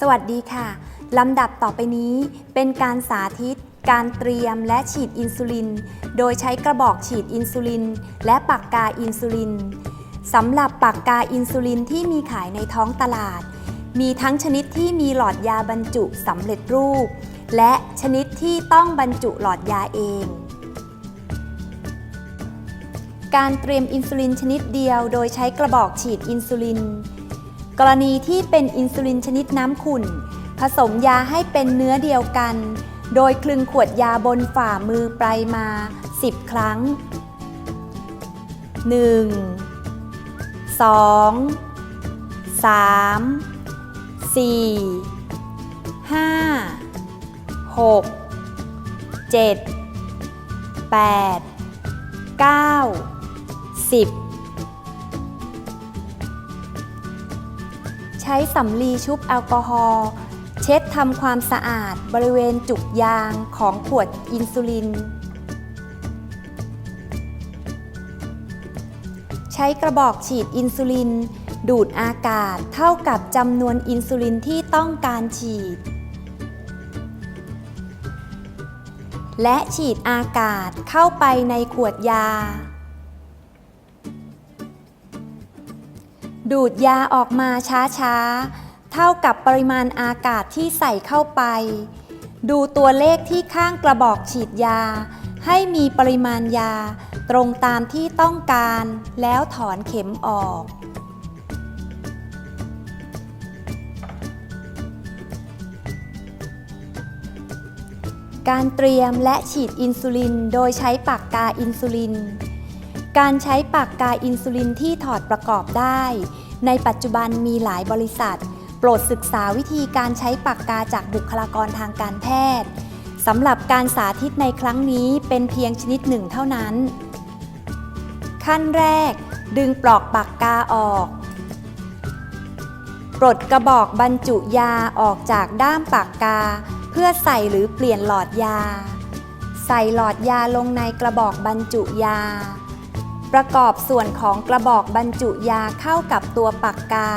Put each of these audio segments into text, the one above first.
สวัสดีค่ะ ลำดับต่อไปนี้เป็นการสาธิต การเตรียมและฉีดอินซูลิน โดยใช้กระบอกฉีดอินซูลิน และปากกาอินซูลินสำหรับปากกาอินซูลินที่มีขายในท้องตลาด มีทั้งชนิดที่มีหลอดยาบรรจุสำเร็จรูป และชนิดที่ต้องบรรจุหลอดยาเอง การเตรียมอินซูลินชนิดเดียว โดยใช้กระบอกฉีดอินซูลิน กรณีที่เป็นอินซูลินชนิดน้ำขุ่น ผสมยาให้เป็นเนื้อเดียวกัน โดยคลึงขวดยาบนฝ่ามือไปมา 10 ครั้ง 1 2 3 4 5 6 7 8 9 10 ใช้สำลีชุบแอลกอฮอล์เช็ดทำความสะอาดบริเวณจุกยางของขวดอินซูลิน ใช้กระบอกฉีดอินซูลิน ดูดอากาศเท่ากับจำนวนอินซูลินที่ต้องการฉีด และฉีดอากาศเข้าไปในขวดยา ดูดยาออกมาช้าๆ เท่ากับปริมาณอากาศที่ใส่เข้าไป ดูตัวเลขที่ข้างกระบอกฉีดยา ให้มีปริมาณยาตรงตามที่ต้องการแล้วถอนเข็มออก การเตรียมและฉีดอินซูลินโดยใช้ปากกาอินซูลิน การใช้ปากกาอินซูลินที่ถอดประกอบได้ ในปัจจุบันมีหลายบริษัท โปรดศึกษาวิธีการใช้ปากกาจากบุคลากรทางการแพทย์สำหรับการสาธิตในครั้งนี้เป็นเพียงชนิดหนึ่งเท่านั้น ขั้นแรก ดึงปลอกปากกาออก ปลดกระบอกบรรจุยาออกจากด้ามปากกา เพื่อใส่หรือเปลี่ยนหลอดยา ใส่หลอดยาลงในกระบอกบรรจุยา ประกอบส่วนของกระบอกบรรจุยาเข้ากับตัวปากกา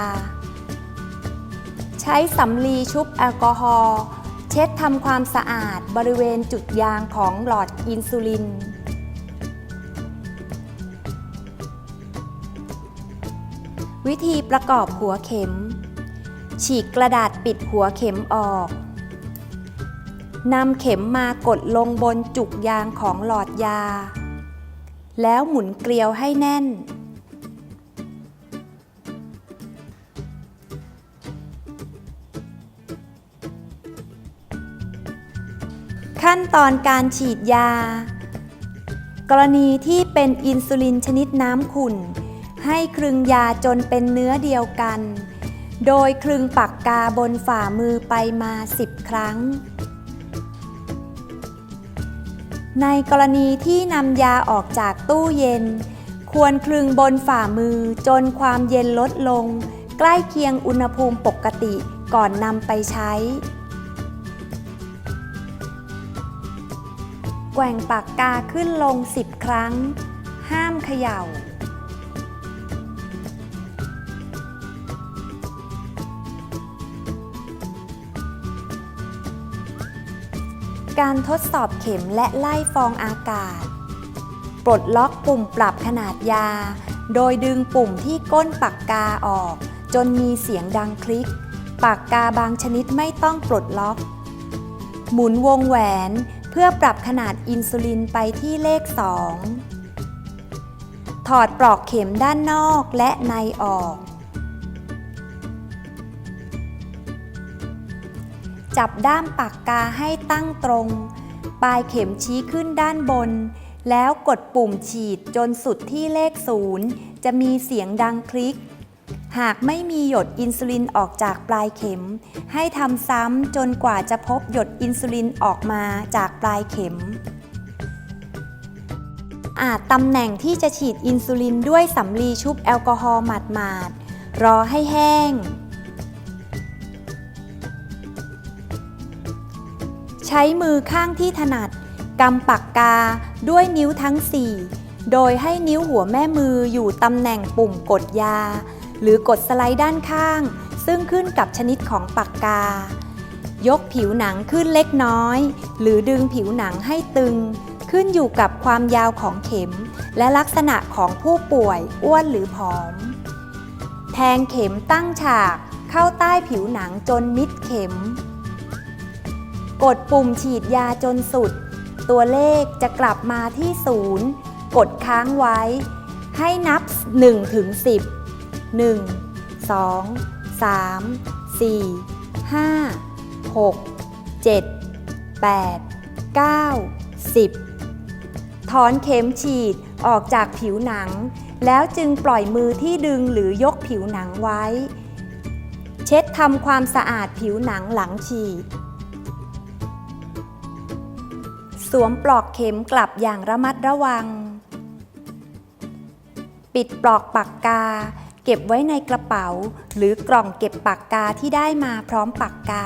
ใช้สำลีชุบแอลกอฮอล์เช็ดทำความสะอาดบริเวณจุดยางของหลอดอินซูลิน วิธีประกอบหัวเข็ม ฉีกกระดาษปิดหัวเข็มออกนำเข็มมากดลงบนจุกยางของหลอดยา แล้วหมุนเกลียวให้แน่น ขั้นตอนการฉีดยา กรณีที่เป็นอินซูลินชนิดน้ำขุ่น ให้คลึงยาจนเป็นเนื้อเดียวกัน โดยคลึงปากกาบนฝ่ามือไปมา 10 ครั้ง ในกรณีที่นำยาออกจากตู้เย็น ควรคลึงบนฝ่ามือจนความเย็นลดลง ใกล้เคียงอุณหภูมิปกติก่อนนำไปใช้ แกว่งปากกาขึ้นลง 10 ครั้ง ห้ามเขย่า การทดสอบเข็มและไล่ฟองอากาศ ปลดล็อกปุ่มปรับขนาดยา โดยดึงปุ่มที่ก้นปากกาออก จนมีเสียงดังคลิก ปากกาบางชนิดไม่ต้องปลดล็อก หมุนวงแหวนเพื่อปรับขนาดอินซูลินไปที่เลข 2 ถอดปลอกเข็มด้านนอกและในออก จับด้ามปาก กาให้ตั้งตรง ปลายเข็มชี้ขึ้นด้านบน แล้วกดปุ่มฉีดจนสุดที่เลขศูนย์จะมีเสียงดังคลิก หากไม่มีหยดอินซูลินออกจากปลายเข็ม ให้ทำซ้ำจนกว่าจะพบหยดอินซูลินออกมาจากปลายเข็ม อาจตำแหน่งที่จะฉีดอินซูลินด้วยสำลีชุบแอลกอฮอล์หมาดๆรอให้แห้ง ใช้มือข้างที่ถนัดกำปากกาด้วยนิ้วทั้ง 4 โดยให้นิ้วหัวแม่มืออยู่ตำแหน่งปุ่มกดยา หรือกดสไลด์ด้านข้าง ซึ่งขึ้นกับชนิดของปากกา ยกผิวหนังขึ้นเล็กน้อย หรือดึงผิวหนังให้ตึง ขึ้นอยู่กับความยาวของเข็ม และลักษณะของผู้ป่วยอ้วนหรือผอม แทงเข็มตั้งฉากเข้าใต้ผิวหนังจนมิดเข็ม กดปุ่มฉีดยาจนสุด ตัวเลขจะกลับมาที่ศูนย์กดค้างไว้ ให้นับ1ถึง10 1 2 3 4 5 6 7 8 9 10 ถอนเข็มฉีดออกจากผิวหนัง แล้วจึงปล่อยมือที่ดึงหรือยกผิวหนังไว้ เช็ดทำความสะอาดผิวหนังหลังฉีด สวมปลอกเข็มกลับอย่างระมัดระวัง ปิดปลอกปากกา เก็บไว้ในกระเป๋า หรือกล่องเก็บปากกาที่ได้มาพร้อมปากกา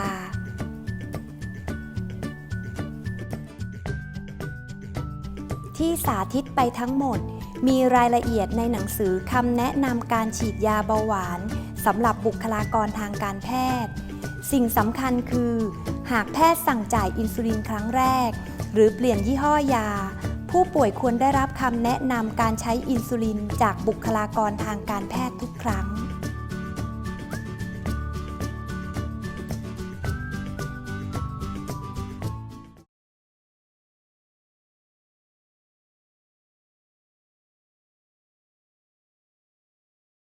ที่สาธิตไปทั้งหมด มีรายละเอียดในหนังสือคำแนะนำการฉีดยาเบาหวานสำหรับบุคลากรทางการแพทย์ สิ่งสำคัญคือ หากแพทย์สั่งจ่ายอินซูลินครั้งแรก หรือเปลี่ยนยี่ห้อยา ผู้ป่วยควรได้รับคำแนะนำการใช้อินซูลินจากบุคลากรทางการแพทย์ทุกครั้ง